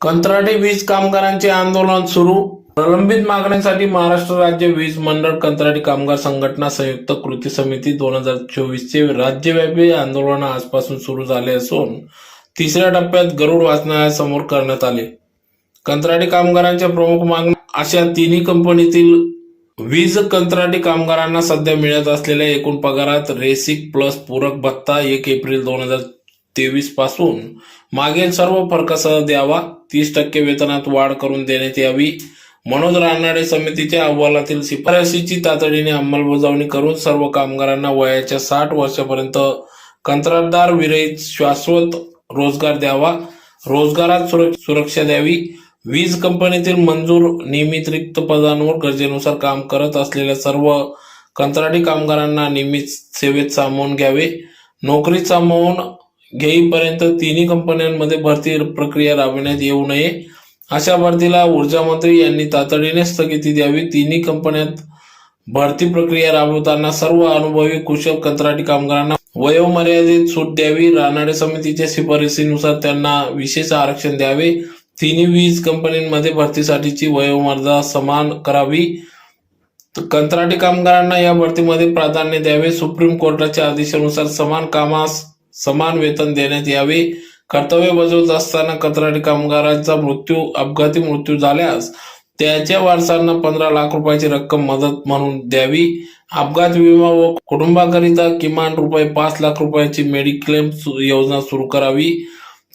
कंत्राटी वीज कामगारांचे आंदोलन सुरू. प्रलंबित मागण्यांसाठी महाराष्ट्र राज्य वीज मंडळ कंत्राटी कामगार संघटना संयुक्त कृती समिती दोन हजार चोवीसचे राज्यव्यापी आंदोलन आजपासून सुरू झाले असून तिसऱ्या टप्प्यात गरुड वाचनालयासमोर करण्यात आले. कंत्राटी कामगारांच्या प्रमुख मागण्या अशा तिन्ही कंपनीतील वीज कंत्राटी कामगारांना सध्या मिळत असलेल्या एकूण पगारात रेसिक प्लस पूरक भत्ता एक एप्रिल दोन हजार तेवीसपासून मागील सर्व फरकासह द्यावा. तीस टक्के वेतनात वाढ करून देण्यात यावी. मनोज रानडे समितीच्या अहवालातील शिफारशीची तातडीने अंमलबजावणी करून सर्व कामगारांना वयाच्या साठ वर्षापर्यंत कंत्राटदार विरहित शाश्वत रोजगार द्यावा. रोजगारात सुरक्षा द्यावी. वीज कंपनीतील मंजूर नियमित रिक्त पदांवर गरजेनुसार काम करत असलेल्या सर्व कंत्राटी कामगारांना नियमित सेवेत सामावून घ्यावे. नोकरीत सामावून घेईपर्यंत तिन्ही कंपन्यांमध्ये भरती प्रक्रिया राबविण्यात येऊ नये. अशा भरतीला ऊर्जा मंत्री यांनी तातडीने स्थगिती द्यावी. तिन्ही कंपन्यात भरती प्रक्रिया राबवताना सर्व अनुभवी कुशल कंत्राटी कामगारांना वयोमर्यादित सूट द्यावी. रानडे समितीच्या शिफारसीनुसार त्यांना विशेष आरक्षण द्यावे. तिन्ही वीज कंपन्यांमध्ये भरतीसाठीची वयोमर्यादा समान करावी. कंत्राटी कामगारांना या भरतीमध्ये प्राधान्य द्यावे. सुप्रीम कोर्टाच्या आदेशानुसार समान कामास समान वेतन देण्यात यावे. कर्तव्य बजावत असताना कंत्राटी कामगारांचा मृत्यू अपघाती मृत्यू झाल्यास त्याच्या वारसांना पंधरा लाख रुपयाची रक्कम मदत म्हणून द्यावी. अपघात विमा व कुटुंबाकरिता किमान रुपये पाच लाख रुपयाची मेडिक्लेम योजना सुरू करावी.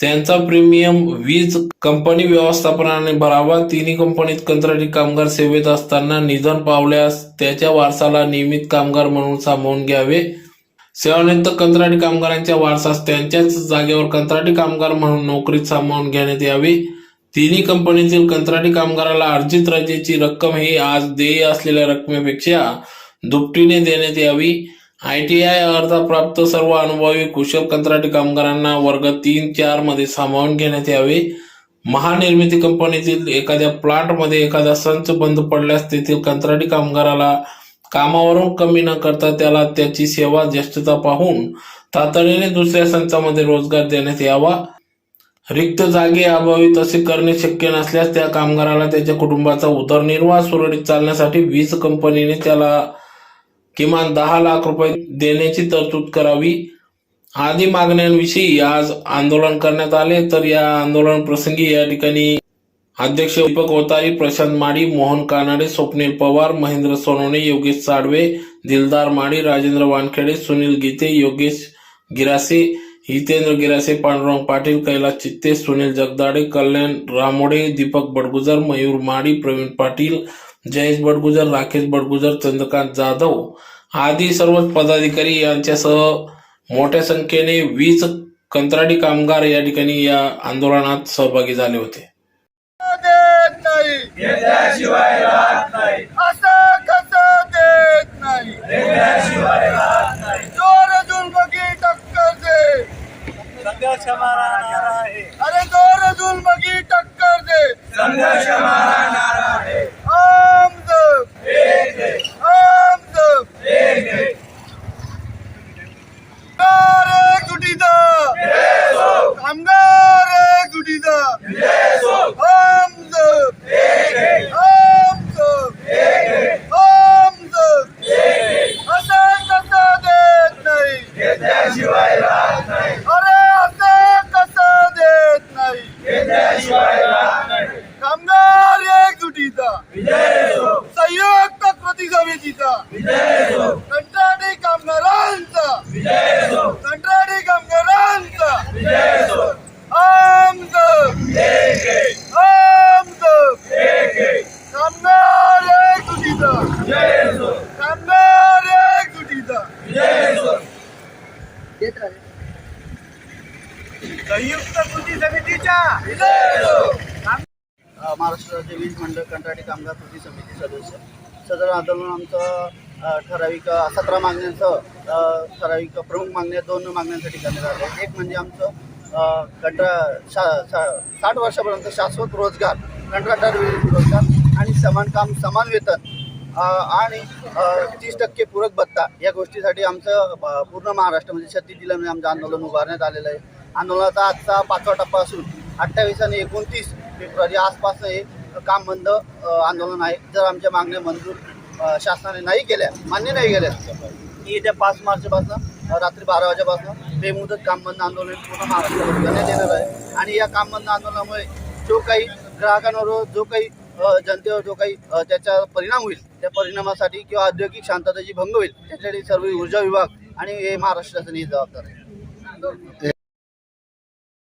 त्यांचा प्रीमियम वीज कंपनी व्यवस्थापनाने भरावा. तिन्ही कंपनीत कंत्राटी कामगार सेवेत असताना निधन पावल्यास त्याच्या वारसाला नियमित कामगार म्हणून सामावून घ्यावे. सेवानिवृत्त कंत्राटी कामगारांच्या वारसास त्यांच्याच जागेवर कंत्राटी कामगार म्हणून नोकरीत सामावून घेण्यात यावे. तिन्ही कंपनीतील कंत्राटी कामगाराला अर्जित रजेची रक्कम ही आज देय असलेल्या रकमेपेक्षा दुपटीने देण्यात यावी. आय टी आय अर्जाप्राप्त सर्व अनुभवी कुशल कंत्राटी कामगारांना वर्ग तीन चारमध्ये सामावून घेण्यात यावे. महानिर्मिती कंपनीतील एखाद्या प्लांटमध्ये एखादा संच बंद पडल्यास तेथील कंत्राटी कामगाराला कामावरून कमी न करता त्याला त्याची सेवा ज्येष्ठता पाहून तातडीने दुसऱ्या संचामध्ये रोजगार देण्यात यावा. रिक्त जागे अभावी तसे करणे शक्य नसल्यास त्या कामगाराला त्याच्या कुटुंबाचा उदरनिर्वाह सुरळीत चालण्यासाठी वीज कंपनीने त्याला किमान दहा लाख रुपये देण्याची तरतूद करावी. आदी मागण्यांविषयी आज आंदोलन करण्यात आले. तर या आंदोलन प्रसंगी या ठिकाणी अध्यक्ष दीपक ओतारी प्रशांत माडी मोहन कानाडे स्वप्नील पवार महेंद्र सोनवणे योगेश साडवे दिलदार माडी राजेंद्र वानखेडे सुनील गीते योगेश गिरासे हितेंद्र गिरासे पांडुरंग पाटील कैलास चित्ते सुनील जगदाडे कल्याण रामोडे दीपक बडगुजर मयूर माडी प्रवीण पाटील जयेश बडगुजर राकेश बडगुजर चंद्रकांत जाधव आदी सर्व पदाधिकारी यांच्यासह मोठ्या संख्येने वीज कंत्राटी कामगार या ठिकाणी या आंदोलनात सहभागी झाले होते. नाही. घेतल्याशिवाय राहत नाही. असं कसं देत नाही. घेतल्याशिवाय राहत नाही. जोर अजून बघी टक्कर दे संघर्ष मारा नारा आहे. अरे जोर अजून बघी टक्कर दे संघर्ष मारा नारा आहे आम जप एक आहे, आम जप एक आहे. कामगार एक जुटीचा जय हो, कामगार एक जुटीचा जय हो. आम जप एक आहे, आम जप एक आहे, आम जप एक आहे. असं कसं देत नाही घेतल्याशिवाय राहत नाही अरे असं कसं देत नाही घेतल्याशिवाय राहत नाही कामगार एक जुटीचा विजय हो संयुक्त कृती समितीचा विजय हो कंत्राटी कामगारांचा कंत्राटी कामगारांचा. कामगार एक हो कामगार एक हो संयुक्त कृती समितीच्या. महाराष्ट्र राज्य वीज मंडळ कंत्राटी कामगार कृती समिती सदस्य. सदर आंदोलन आमचं ठराविक सतरा मागण्यांचं ठराविक प्रमुख मागण्या दोन मागण्यांसाठी करण्यात आले एक म्हणजे आमचं कंट्रा शा शा साठ वर्षापर्यंत शाश्वत रोजगार कंत्राटदार रोजगार आणि समान काम समान वेतन आणि तीस टक्के पूरक भत्ता या गोष्टीसाठी आमचं पूर्ण महाराष्ट्र म्हणजे छत्तीस जिल्ह्यामध्ये म्हणजे आमचं आंदोलन उभारण्यात आलेलं आहे. आंदोलनाचा आजचा पाचवा टप्पा असून अठ्ठावीस आणि एकोणतीस फेब्रुवारी आसपास हे काम बंद आंदोलन आहे. जर आमच्या मागण्या मंजूर शासनाने नाही केल्या मान्य नाही केल्या की येत्या पाच मार्चपासून रात्री बारा वाजेपासून बेमुदत काम बंद आंदोलन पूर्ण महाराष्ट्रावर करण्यात येणार आहे. आणि या काम बंद आंदोलनामुळे जो काही ग्राहकांवर जो काही जनतेवर जो काही त्याचा परिणाम होईल त्या परिणामासाठी किंवा औद्योगिक शांततेची भंग होईल त्यासाठी सर्व ऊर्जा विभाग आणि हे महाराष्ट्र शासन ही जबाबदार आहे.